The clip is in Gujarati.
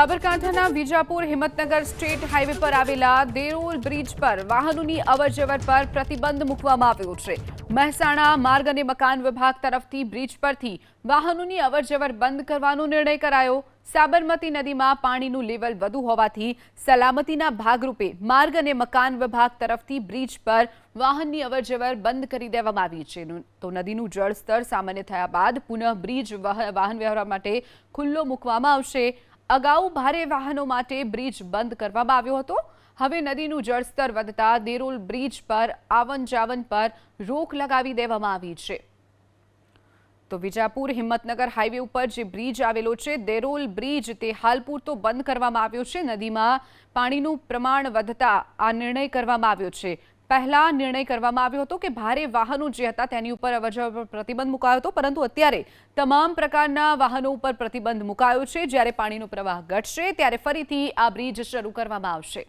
સાબરકાંઠાના વિજાપુર હિંમતનગર સ્ટેટ હાઈવે પર આવેલા દેરોલ બ્રિજ પર વાહનોની અવરજવર પર પ્રતિબંધ મૂકવામાં આવ્યો છે. મહેસાણા માર્ગ અને મકાન વિભાગ તરફથી બ્રિજ પરથી વાહનોની અવરજવર બંધ કરવાનો નિર્ણય કરાયો. સાબરમતી નદીમાં પાણીનું લેવલ વધુ હોવાથી સલામતીના ભાગરૂપે માર્ગ અને મકાન વિભાગ તરફથી બ્રિજ પર વાહનની અવરજવર બંધ કરી દેવામાં આવી છે. તો નદીનું જળસ્તર સામાન્ય થયા બાદ પુનઃ બ્રિજ વાહ- વાહન વ્યવહાર માટે ખુલ્લો મૂકવામાં આવશે. અગાઉ ભારે વાહનો માટે બ્રિજ બંધ કરવામાં આવ્યો હતો. હવે નદીનું જળસ્તર વધતા દેરોલ બ્રિજ પર આવન જાવન પર રોક લગાવી દેવામાં આવી છે. તો વિજાપુર હિંમતનગર હાઈવે ઉપર જે બ્રિજ આવેલો છે, દેરોલ બ્રિજ તે હાલ પૂરતો બંધ કરવામાં આવ્યો છે. નદીમાં પાણીનું પ્રમાણ વધતા આ નિર્ણય કરવામાં આવ્યો છે. પહેલા નિર્ણય કરવામાં આવ્યો હતો કે ભારે વાહનો જે હતા તેની ઉપર અવરજવર પર પ્રતિબંધ મુકાયો હતો, પરંતુ અત્યારે તમામ પ્રકારના વાહનો ઉપર પ્રતિબંધ મુકાયો છે. જ્યારે પાણીનો પ્રવાહ ઘટશે, ત્યારે ફરીથી આ બ્રિજ શરૂ કરવામાં આવશે.